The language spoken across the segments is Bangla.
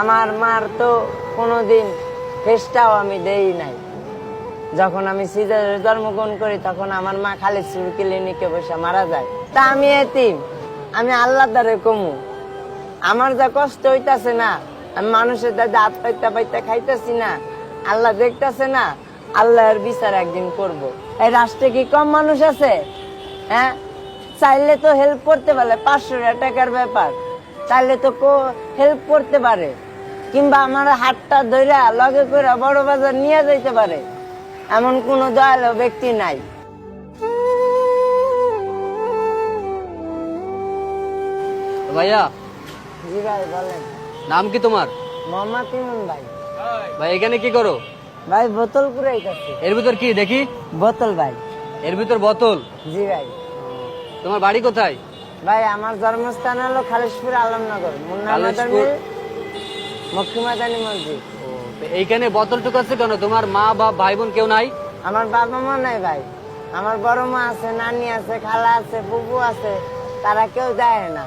আমার মার তো কোনোদিন ফেসটাও আমি দেই নাই। যখন আমি সিজারে জন্মগ্রহণ করি, তখন আমার মা খালি সুর ক্লিনিকে বসে মারা যায়। তা আমি এতিম, আমি আল্লাহ দ্বারে কমু। আমার যা কষ্ট হইতাছে না, আমি মানুষের দাদা হাত পাইতে পাইতে খাইতেছি না, আল্লাহ দেখতাছে না, আল্লাহর বিচার একদিন করব। এই রাষ্ট্রে কি কম মানুষ আছে? হ্যাঁ? চাইলে তো হেল্প করতে পারে, পাঁচশো টাকার ব্যাপার। চাইলে তো হেল্প করতে পারে। কিংবা আমার হাতটা ধইরা লগে করে বড় বাজার নিয়ে যাইতে পারে এমন কোন দয়ালু ব্যক্তি নাই। ভাইয়া জি ভাই বলেন। নাম কি তোমার? মোহাম্মদ ইমন ভাই। ভাই এখানে কি করো? ভাই বোতল পুরাইতেছে এর ভিতর কি দেখি? বোতল ভাই। এর ভিতর বোতল? জি ভাই। তোমার বাড়ি কোথায়? ভাই আমার জন্মস্থান হলো খালিশপুর আলমনগর মুন্না খালিশপুর। মক্ষিমাদানি মসজিদ। ও, তো এইখানে বোতল টুকাচ্ছে কেন? তোমার মা বা ভাই বোন কেউ নাই? আমার বাবা মা নাই ভাই। আমার বড় মা আছে নানি আছে খালা আছে বুবু আছে তারা কেউ দেয় না।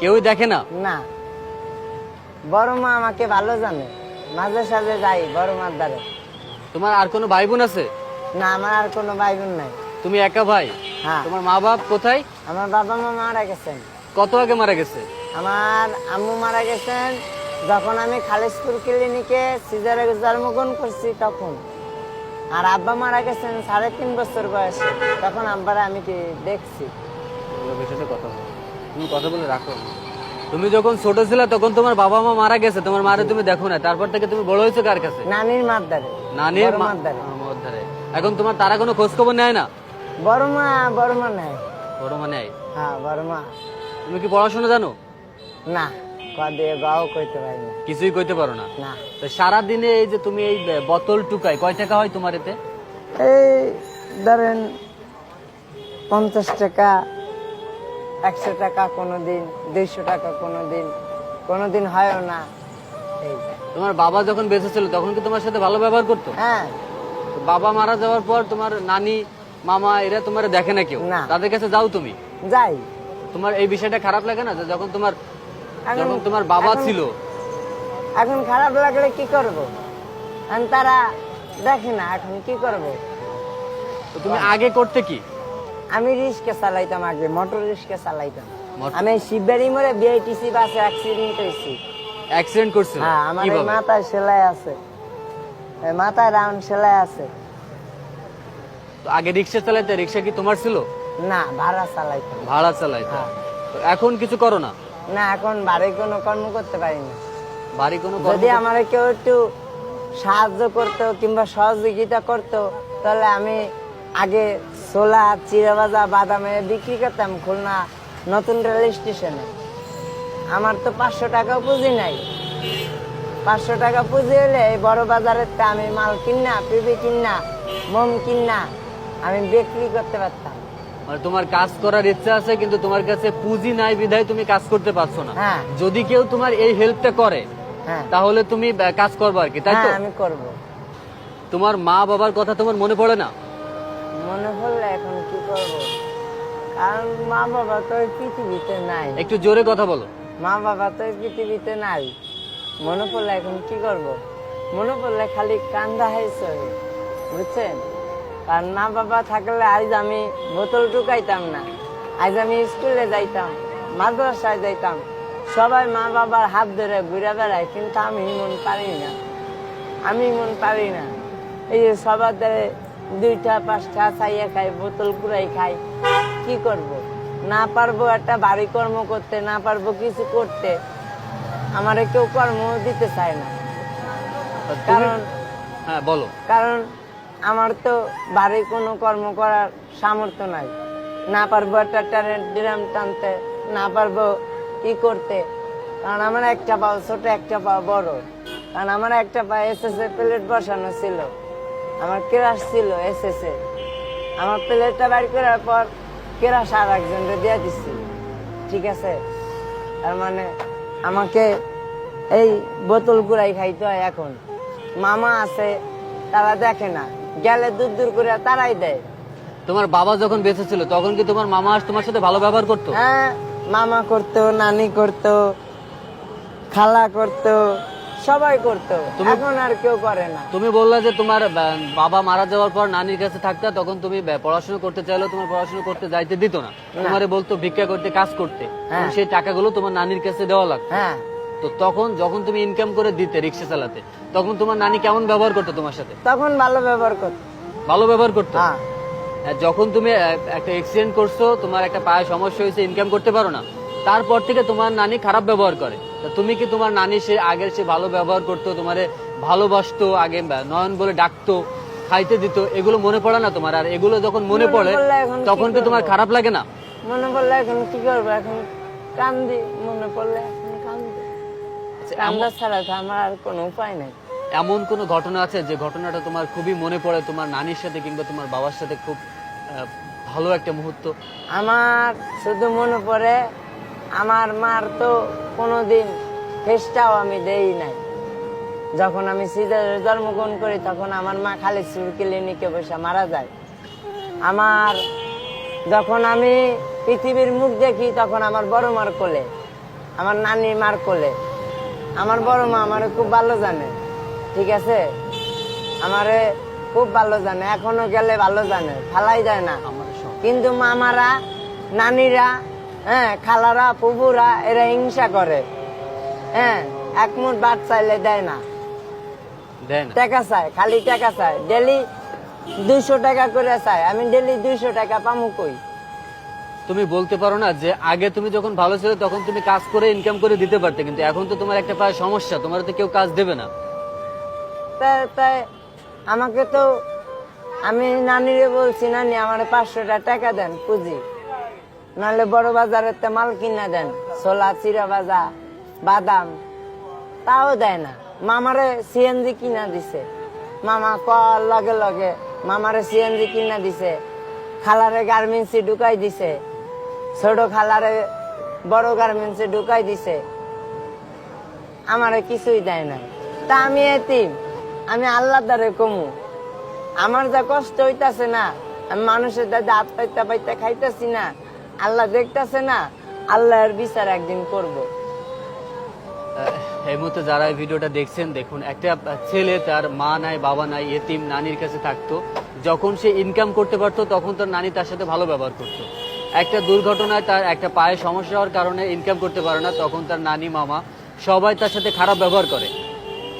কেউই দেখে না? না। বড় মা আমাকে ভালো জানে। মাঝে সাঝে যাই বড় মার দ্বারে। তোমার আর কোনো ভাই বোন আছে? না আমার আর কোনো ভাই বোন নাই। তুমি একা ভাই? হ্যাঁ। তোমার মা বাপ কোথায়? আমার বাবা মা মারা গেছেন। কত আগে মারা গেছে? আমার আম্মু মারা গেছেন যখন আমি খালিশপুর ক্লিনিকে সিজারে জন্মগ্রহণ করছি তখন আর আব্বা মারা গেছেন সাড়ে তিন বছর বয়সে তখন আব্বারা আমি কি দেখছি। কথা বলো। তুমি কথা বলে রাখো। তুমি যখন ছোট ছিলে তখন তোমার বাবা মা মারা গেছে তোমার মারে তুমি দেখো না তারপর থেকে তুমি বড় হয়েছো কার কাছে? নানির মার দ্বারে নানির মার ধারে। এখন তোমার তারা কোনো খোঁজ খবর নেয় না? বড় মা বড় মা নাই বড় মা নেয়? হ্যাঁ বড় মা। তুমি কি পড়াশোনা জানো? না। কদিয়ে গাও কইতে পারি না। কিছুই কইতে পারো না? না। তো সারা দিনে এই যে তুমি এই বোতল টুকাই কয় টাকা হয় তোমার এতে? এই ধরেন পঞ্চাশ টাকা একশো টাকা কোনো দিন দুইশো টাকা কোনো দিন কোনো দিন হয়ও না। এই তোমার বাবা যখন বেঁচে ছিল তখন কি তোমার সাথে ভালো ব্যবহার করতো? হ্যাঁ। তো বাবা মারা যাওয়ার পর তোমার নানি মামা এরা তোমার দেখে না কেউ? না। তাদের কাছে যাও তুমি। যাই। তোমার এই বিষয়টা খারাপ লাগে না? যে যখন তোমার যখন তোমার বাবা ছিল। এখন খারাপ লাগলে কি করব? এখন তারা দেখে না এখন কি করব? তো তুমি আগে করতে কি? আমি রিক্সা চালাইতাম আগে মোটর রিক্সা চালাইতাম। আমি শিববাড়ি মোড়ে বিআইটিসি বাসে অ্যাক্সিডেন্ট হয়েছি। অ্যাক্সিডেন্ট হ্যাঁ আমার মাথায় সেলাই আছে। মাথায় রাউন্ড সেলাই আছে। তো আগে রিক্সা চালাইতে রিক্সা কি তোমার ছিল? না ভাড়া চালাইতাম। ভাড়া চালাইতে। হ্যাঁ। এখন কিছু করো না? না এখন বাড়ি কোনো কর্ম করতে পারি না। বাড়ি কোনো যদি আমার কেউ একটু সাহায্য করতো কিংবা সহযোগিতা করতো তাহলে আমি আগে ছোলা চিরাবাজা বাদামে বিক্রি করতাম খুলনা নতুন রেল স্টেশনে। আমার তো পাঁচশো টাকা পুঁজি নাই। পাঁচশো টাকা পুঁজি হলে এই বড় বাজারের তে আমি মাল কিনা পিবি কিনা মোম কিনা আমি বিক্রি করতে পারতাম। মানে তোমার কাজ করার ইচ্ছা আছে কিন্তু তোমার কাছে পুঁজি নাই বিধায় তুমি কাজ করতে পারছ না। হ্যাঁ। যদি কেউ তোমার এই হেল্পটা করে হ্যাঁ। তাহলে তুমি কাজ করবে আর কি তাই তো? হ্যাঁ আমি করব। তোমার মা বাবার কথা তোমার মনে পড়ে না? মনে পড়লে এখন কি করব? কারণ মা বাবা তো পৃথিবীতে নাই। একটু জোরে কথা বলো। মা বাবা তো পৃথিবীতে নাই। মনে পড়লে এখন কি করব? মনে পড়লে খালি কান্দা হয়েছে। বুঝছেন? কারণ মা বাবা থাকলে আজ আমি বোতল ঢুকাইতাম না। আজ আমি স্কুলে যাইতাম মাদ্রাসায় যাইতাম। সবাই মা বাবার হাত ধরে ঘুরে বেড়ায় কিন্তু আমি মন পারি না। আমি মন পারি না। এই যে সবার দ্বারে দুইটা পাঁচটা চাইয়া খাই বোতল কুড়াই খাই কি করব? না পারব একটা বাড়ি কর্ম করতে না পারব কিছু করতে। আমারে কেউ কর্ম দিতে চায় না। কারণ হ্যাঁ বলো। কারণ আমার তো বাড়ি কোনো কর্ম করার সামর্থ্য নাই। না পারব একটা ট্যালেন্ট ড্রাম টানতে, না পারব ই করতে। কারণ আমার একটা পাও ছোট, একটা পাও বড়। কারণ আমার একটা পা এসএস এ প্লেট বসানো ছিল। আমার কেরাস ছিল এসএস এ আমার প্লেটটা বাইর করার পর কেরাস আর একজনকে দিয়ে দিচ্ছি ঠিক আছে? তার মানে আমাকে এই বোতল কুড়াই খাইতে হয় এখন। মামা আছে, তারা দেখে না। গেলে দূর দূর করে তারাই দেয়। তোমার বাবা যখন বেঁচে ছিল তখন কি তোমার মামা আস তোমার সাথে ভালো ব্যবহার করতো? হ্যাঁ মামা করতো নানি করতো খালা করতো সবাই করতো। তুমি- এখন আর কেউ করে না। তুমি বললা যে তোমার বাবা মারা যাওয়ার পর নানির কাছে থাকতে তখন তুমি পড়াশোনা করতে চাইলেও তোমার পড়াশোনা করতে যাইতে দিত না। তোমারে বলতো ভিক্ষা করতে কাজ করতে। হ্যাঁ। সেই টাকাগুলো তোমার নানির কাছে দেওয়া লাগতো। হ্যাঁ। তো তখন যখন তুমি ইনকাম করে দিতে রিক্সা চালাতে তখন তোমার নানি কেমন ব্যবহার করতো তোমার সাথে? তখন ভালো ব্যবহার করতো। ভালো ব্যবহার করতো? হ্যাঁ। যখন তুমি একটা অ্যাক্সিডেন্ট করছ তোমার একটা পায়ে সমস্যা হয়েছে ইনকাম করতে পারো না তারপর থেকে তোমার নানি খারাপ ব্যবহার করে। তা তুমি কি তোমার নানি সে আগের সে ভালো ব্যবহার করতো তোমারে ভালোবাসতো আগে নয়ন বলে ডাকতো খাইতে দিত এগুলো মনে পড়ে না তোমার? আর এগুলো যখন মনে পড়ে তখন কি তোমার খারাপ লাগে না? মনে পড়লে এখন কি করব? এখন কান্দি মনে পড়লে। আচ্ছা, ছাড়া তো আমার আর কোনো উপায় নেই। এমন কোনো ঘটনা আছে যে ঘটনাটা তোমার খুবই মনে পড়ে তোমার নানির সাথে কিংবা তোমার বাবার সাথে খুব ভালো একটা মুহূর্ত? আমার শুধু মনে পড়ে আমার মার তো কোনোদিন ফেসটাও আমি দেই নাই। যখন আমি সিজারে জন্মগ্রহণ করি তখন আমার মা খালি সুর ক্লিনিকে বসে মারা যায়। আমার যখন আমি পৃথিবীর মুখ দেখি তখন আমার বড় মার কোলে আমার নানি মার কোলে আমার বড় মা আমারে খুব ভালো জানে ঠিক আছে? আমারে খুব ভালো জানে এখনও গেলে ভালো জানে ফালাই যায় না। কিন্তু মামারা নানিরা হ্যাঁ খালারা ফুবুরা এরা হিংসা করে হ্যাঁ এক মুঠ ভাত চাইলে দেয় না। দেয় না। টাকা চায় খালি টাকা চায়। ডেলি দুইশো টাকা করে চায়। আমি ডেলি দুইশো টাকা পামু কই? তুমি বলতে পারো না যে আগে তুমি যখন ভালো ছিল তখন তুমি কাজ করে ইনকাম করে দিতে পারতে, কিন্তু এখন তো তোমার একটা পায়ে সমস্যা, তোমার তো কেউ কাজ দেবে না। তাই আমাকে তো আমি নানিরে বলছি, নানি, আমার পাঁচশোটা টাকা দেন পুঁজি। নাহলে বড় বাজারের তে মাল কিনা দেন, ছোলা চিরা ভাজা, বাদাম। তাও দেয় না। মামারে সিএনজি কিনা দিছে। মামা কর লগে লগে মামারে সিএনজি কিনা দিছে। খালারে গার্মেন্টসে ঢুকাই দিছে। ছোট খালারে বড় গার্মেন্টসে ঢুকাই দিছে। আমারে কিছুই দেয় না তা আমি এতিম, আমি আল্লাহ দ্বারে কমু। আমার যা কষ্ট হইতাছে না, আমি মানুষের দাদা হাত পাইতে পাইতে খাইতেছি না। আল্লাহ দেখতাছে না, আল্লাহর বিচার একদিন করব। এই মুহূর্তে যারা এই ভিডিওটা দেখছেন, দেখুন, একটা ছেলে তার মা নাই, বাবা নাই, এতিম, নানির কাছে থাকতো। যখন সে ইনকাম করতে পারতো, তখন তার নানি তার সাথে ভালো ব্যবহার করতো। একটা দুর্ঘটনায় তার একটা পায়ে সমস্যা হওয়ার কারণে ইনকাম করতে পারে না, তখন তার নানি, মামা সবাই তার সাথে খারাপ ব্যবহার করে।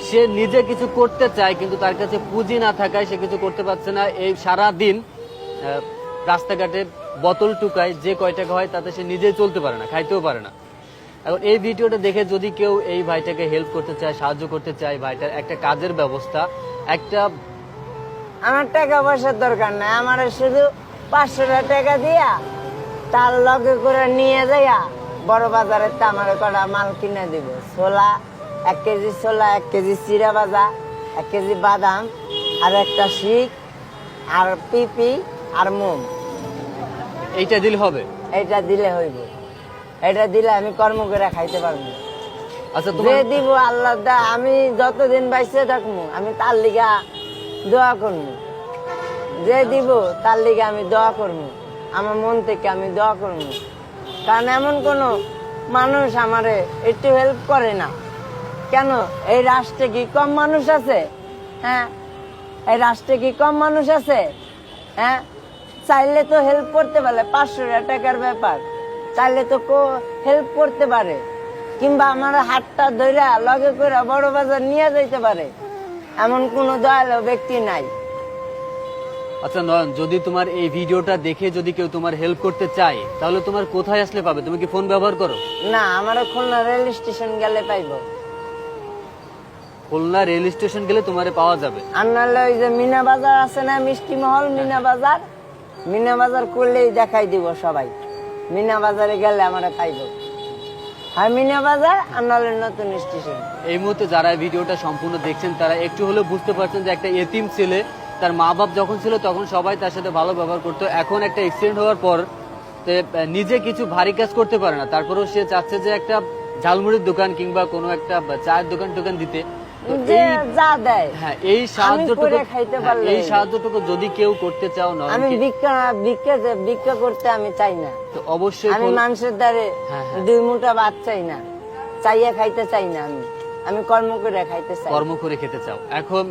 সে নিজে কিছু করতে চায়, কিন্তু তার কাছে পুঁজি না থাকায় সে কিছু করতে পারছে না। এই সারা দিন রাস্তাঘাটে বোতল টুকায় যে কয় টাকা হয় তাতে সে নিজেই চলতে পারে না, খাইতেও পারে না। এখন এই ভিডিওটা দেখে যদি কেউ এই ভাইটাকে হেল্প করতে চায়, সাহায্য করতে চায়, ভাইটার একটা কাজের ব্যবস্থা, একটা আমার টাকা পয়সার দরকার নাই, আমার শুধু পাঁচশো টাকা দিয়া তার লগে করে নিয়ে যাইয়া বড় বাজারে তা আমার কটা মাল কিনে দিব। ছোলা এক কেজি ছোলা এক কেজি চিরা ভাজা এক কেজি বাদাম আর একটা শিখ আর পিপি আর মোম। এইটা দিলে হবে? এটা দিলে হইব। এটা দিলে আমি কর্ম করে খাইতে পারব। আচ্ছা যে তোমার দিব আল্লাহ দা আমি যতদিন বাইসে থাকব আমি তার লিগা দোয়া করব যে দিব তার লিগা আমি দোয়া করব আমার মন থেকে আমি দোয়া করব। কারণ এমন কোনো মানুষ আমারে একটু হেল্প করে না। কেন? এই রাষ্ট্রে কি কম মানুষ আছে? হ্যাঁ? এই রাষ্ট্রে কি কম মানুষ আছে? হ্যাঁ? চাইলে তো হেল্প করতে পারে, পাঁচশো টাকার ব্যাপার। চাইলে তো হেল্প করতে পারে। কিংবা আমার হাতটা ধইরা লগে করে বড় বাজার নিয়ে যাইতে পারে। এমন কোনো দয়ালু ব্যক্তি নাই। আচ্ছা নয়ন যদি তোমার এই ভিডিওটা দেখে যদি কেউ তোমার হেল্প করতে চায় তাহলে তোমার কোথায় আসলে পাবে? তুমি কি ফোন ব্যবহার করো? না আমার খুলনা রেল স্টেশন গেলে পাইবো। খুলনা রেল স্টেশন গেলে তোমারে পাওয়া যাবে। আর নাহলে ওই যে মিনা বাজার আছে না মিষ্টি মহল মিনা বাজার? মিনা বাজার করলেই দেখাই দিব সবাই। মিনা বাজারে গেলে আমরা পাইবো। আর মিনা বাজার আর নাহলে নতুন স্টেশন এই মুহূর্তে যারা ভিডিওটা সম্পূর্ণ দেখছেন তারা একটু হলেও বুঝতে পারছেন যে একটা এতিম ছেলে তার মা বাপ যখন ছিল তখন সবাই তার সাথে ভালো ব্যবহার করতো। এখন একটা অ্যাক্সিডেন্ট হওয়ার পর নিজে কিছু ভারী কাজ করতে পারে না। তারপরেও সে চাচ্ছে যে একটা ঝালমুড়ির দোকান কিংবা কোনো একটা চায়ের দোকান টোকান দিতে। এই হ্যাঁ সাহায্যটুকু হ্যাঁ, পারলে- এই সাহায্যটুকু যদি কেউ করতে চাও আমি ভিক্ষা ভিক্ষা ভিক্ষা করতে আমি চাই না। তো অবশ্যই আমি মানুষের দ্বারে হ্যাঁ। দুই মুঠা ভাত চাই না। চাইয়া খাইতে চাই না আমি। আমি কর্ম করে খাইতে চাই। কর্ম করে খেতে চাও। এখন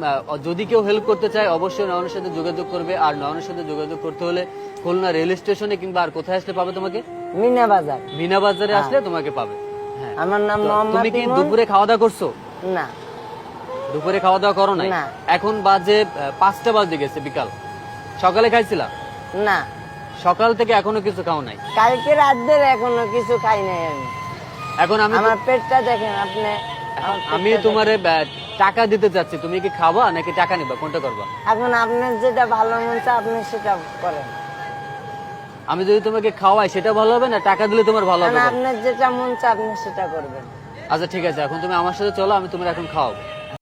যদি কেউ হেল্প করতে চায় অবশ্যই নয়নের সাথে যোগাযোগ করবে। আর নয়নের সাথে যোগাযোগ করতে হলে খুলনা রেল স্টেশনে কিংবা আর কোথায় আসলে পাবে তোমাকে? মিনা বাজার। মিনা বাজারে আসলে তোমাকে পাবে। হ্যাঁ। আমার নাম মোহাম্মদ তুমি কি দুপুরে খাওয়া দাওয়া করছ? না। দুপুরে খাওয়া দাওয়া করো নাই? এখন বাজে পাঁচটা বাজে গেছে বিকাল। সকালে খাইছিলা? না। সকাল থেকে এখনও কিছু খাও নাই? কালকে রাত ধরে এখনও কিছু খাই নাই আমি। এখন আমি আমার পেটটা দেখেন আপনি আমি তোমারে টাকা দিতে চাচ্ছি তুমি কি খাবা নাকি টাকা নিবা? কোনটা করব? এখন আপনার যেটা ভালো মন চায় আপনি সেটা করেন। আমি যদি তোমাকে খাওয়াই সেটা ভালো হবে না? টাকা দিলে তোমার ভালো হবে আপনার যেটা মন চায় আপনি সেটা করবেন। আচ্ছা ঠিক আছে। এখন তুমি আমার সাথে চলো আমি তোমার এখন খাওয়াবো।